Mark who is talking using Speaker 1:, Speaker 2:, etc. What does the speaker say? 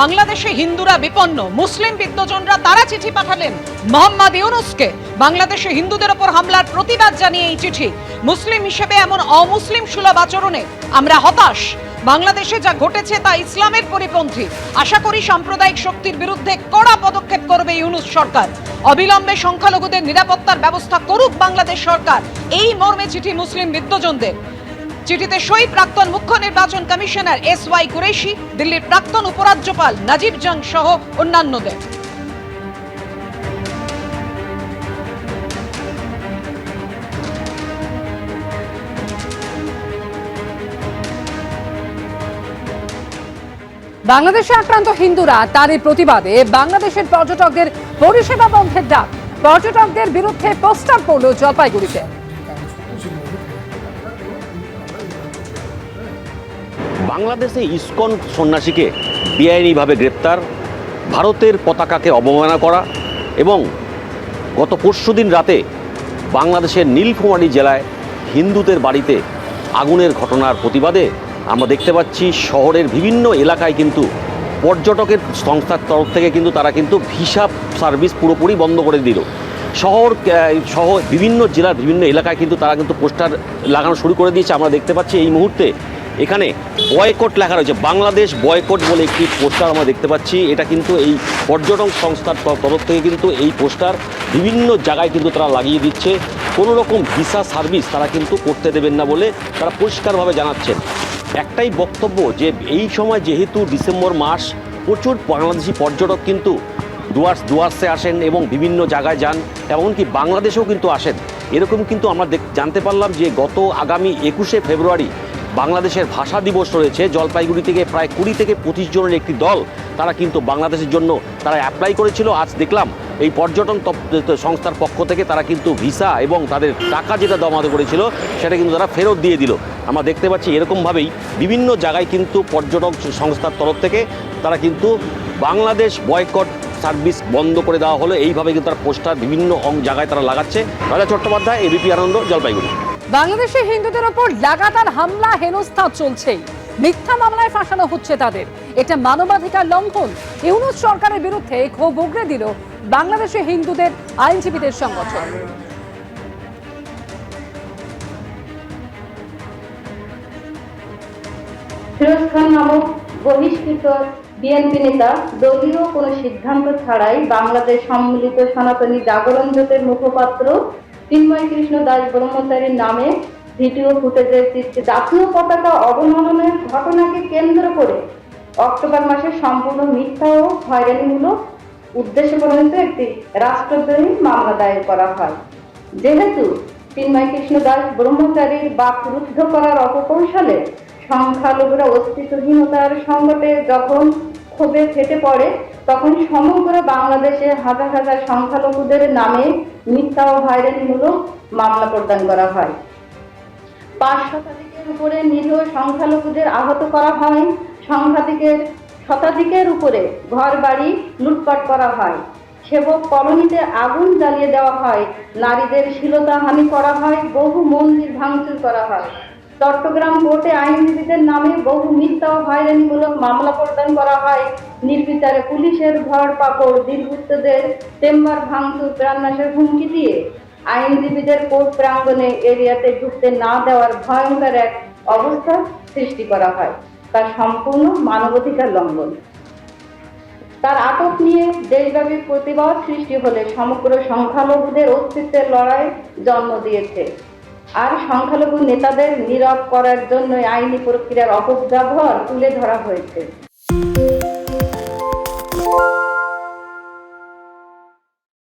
Speaker 1: বাংলাদেশে হিন্দুরা বিপন্ন, মুসলিম বিদ্বজনরা তারা চিঠি পাঠালেন মোহাম্মদ ইউনুসকে। বাংলাদেশে হিন্দুদের ওপর হামলার প্রতিবাদ জানিয়ে এই চিঠি। মুসলিম হিসেবে এমন অমুসলিম সুলভ আচরণে আমরা হতাশ। বাংলাদেশে যা ঘটেছে তা ইসলামের পরিপন্থী। আশা করি সাম্প্রদায়িক শক্তির বিরুদ্ধে কড়া পদক্ষেপ করবে ইউনুস সরকার। অবিলম্বে সংখ্যালঘুদের নিরাপত্তার ব্যবস্থা করুক বাংলাদেশ সরকার। এই মর্মে চিঠি মুসলিম বিদ্বজনদের। চিঠিতে সই প্রাক্তন মুখ্য নির্বাচন কমিশনার এস ওয়াই কুরেশি, দিল্লির প্রাক্তন উপরাজ্যপাল নাজিব জং সহ অন্যান্যদের।
Speaker 2: বাংলাদেশে আক্রান্ত হিন্দুরা তারই প্রতিবাদে বাংলাদেশের পর্যটকদের পরিষেবা বন্ধের ডাক। পর্যটকদের বিরুদ্ধে প্রস্তাব পড়ল জলপাইগুড়িতে।
Speaker 3: বাংলাদেশে ইস্কন সন্ন্যাসীকে বেআইনিভাবে গ্রেপ্তার, ভারতের পতাকাকে অবমাননা করা এবং গত পরশুদিন রাতে বাংলাদেশের নীলফামারী জেলায় হিন্দুদের বাড়িতে আগুনের ঘটনার প্রতিবাদে আমরা দেখতে পাচ্ছি শহরের বিভিন্ন এলাকায় কিন্তু পর্যটকের সংস্থার তরফ থেকে কিন্তু তারা কিন্তু ভিসা সার্ভিস পুরোপুরি বন্ধ করে দিল। শহর সহ বিভিন্ন জেলার বিভিন্ন এলাকায় কিন্তু তারা কিন্তু পোস্টার লাগানো শুরু করে দিয়েছে। আমরা দেখতে পাচ্ছি এই মুহূর্তে এখানে বয়কট লেখা রয়েছে। বাংলাদেশ বয়কট বলে একটি পোস্টার আমরা দেখতে পাচ্ছি। এটা কিন্তু এই পর্যটন সংস্থার তরফ থেকে কিন্তু এই পোস্টার বিভিন্ন জায়গায় কিন্তু তারা লাগিয়ে দিচ্ছে। কোনো রকম ভিসা সার্ভিস তারা কিন্তু করতে দেবেন না বলে তারা পরিষ্কারভাবে জানাচ্ছেন। একটাই বক্তব্য যে এই সময় যেহেতু ডিসেম্বর মাস, প্রচুর বাংলাদেশি পর্যটক কিন্তু ডুয়ার্স ডুয়ার্সে আসেন এবং বিভিন্ন জায়গায় যান, এমনকি বাংলাদেশেও কিন্তু আসেন। এরকম কিন্তু আমরা জানতে পারলাম যে গত আগামী একুশে ফেব্রুয়ারি বাংলাদেশের ভাষা দিবস রয়েছে। জলপাইগুড়ি থেকে প্রায় কুড়ি থেকে পঁচিশ জনের একটি দল তারা কিন্তু বাংলাদেশের জন্য তারা অ্যাপ্লাই করেছিল। আজ দেখলাম এই পর্যটন সংস্থার পক্ষ থেকে তারা কিন্তু ভিসা এবং তাদের টাকা যেটা জমাতে করেছিল, সেটা কিন্তু তারা ফেরত দিয়ে দিল। আমরা দেখতে পাচ্ছি এরকমভাবেই বিভিন্ন জায়গায় কিন্তু পর্যটক সংস্থার তরফ থেকে তারা কিন্তু বাংলাদেশ বয়কট সার্ভিস বন্ধ করে দেওয়া হলো। এইভাবে কিন্তু তারা পোস্টার বিভিন্ন জায়গায় তারা লাগাচ্ছে। রাজা চট্টোপাধ্যায় এবিপি আনন্দ জলপাইগুড়ি।
Speaker 2: বাংলাদেশে হিন্দুদের ওপর লাগাতার হামলা, হেনস্থা চলছেই। মিথ্যা মামলায় ফাঁসানো হচ্ছে তাদের। এটা মানবাধিকার লঙ্ঘন। ইউনুস সরকারের বিরুদ্ধে ক্ষোভ উগড়ে দিল বাংলাদেশে হিন্দুদের আইনজীবীদের সংগঠন।
Speaker 4: ফিরোজ নামক বহিষ্কৃত বিএনপি নেতা দলীয় কোনো সিদ্ধান্ত ছাড়াই বাংলাদেশ সম্মিলিত সনাতনী জাগরণ জোটের মুখপাত্র চিন্ময় কৃষ্ণ দাস ব্রহ্মচারীর নামে ভিডিও ফুটেজের চিত্রে জাতীয় পতাকা অবমাননের ঘটনাকে কেন্দ্র করে অক্টোবর মাসে সম্পূর্ণ মিথ্যা ও হয়রানিমূলক উদ্দেশ্য প্রণীত একটি রাষ্ট্রদ্রোহী মামলা দায়ের করা হয়। যেহেতু চিন্ময় কৃষ্ণ দাস ব্রহ্মচারীর বাক রুদ্ধ করার অপকৌশলে সংখ্যালঘুরা অস্তিত্বহীনতার সংকটে যখন ক্ষোভে ফেটে পড়ে তখন সমগ্র বাংলাদেশে হাজার হাজার সংখ্যালঘুদের নামে মিথ্যা ও হয়রানিমূলক মামলা প্রদান করা হয়। পাঁচ শতাধিকের উপরে নিরীহ সংখ্যালঘুদের আহত করা হয়। সংখ্যাধিকের, শতাধিকের উপরে ঘর বাড়ি লুটপাট করা হয়। সেবক কলোনিতে আগুন জ্বালিয়ে দেওয়া হয়। নারীদের শ্লীলতাহানি করা হয়। বহু মন্দির ভাঙচুর করা হয়। চট্টগ্রাম কোর্টে আইনজীবীদের নামে বহু মিথ্যা ও হয়রানিমূলক মামলা প্রদান করা হয়। নির্বিচারে পুলিশের ধর পাকড় দুর্বৃত্তদের চেম্বার ভাঙচুর, প্রাণনাশের হুমকি দিয়ে আইনজীবীদের কোর্ট প্রাঙ্গণে এরিয়াতে ঢুকতে না দেওয়ার ভয়ঙ্কর এক অবস্থা সৃষ্টি করা হয়। তা সম্পূর্ণ মানবাধিকার লঙ্ঘন। তার আটক নিয়ে দেশব্যাপী প্রতিবাদ সৃষ্টি হলে সমগ্র সংখ্যালঘুদের অস্তিত্বের লড়াই জন্ম দিয়েছে। আর সংখ্যালঘু নেতাদের নীরব করার জন্য আইনি প্রক্রিয়ার অপব্যবহার তুলে ধরা হয়েছে।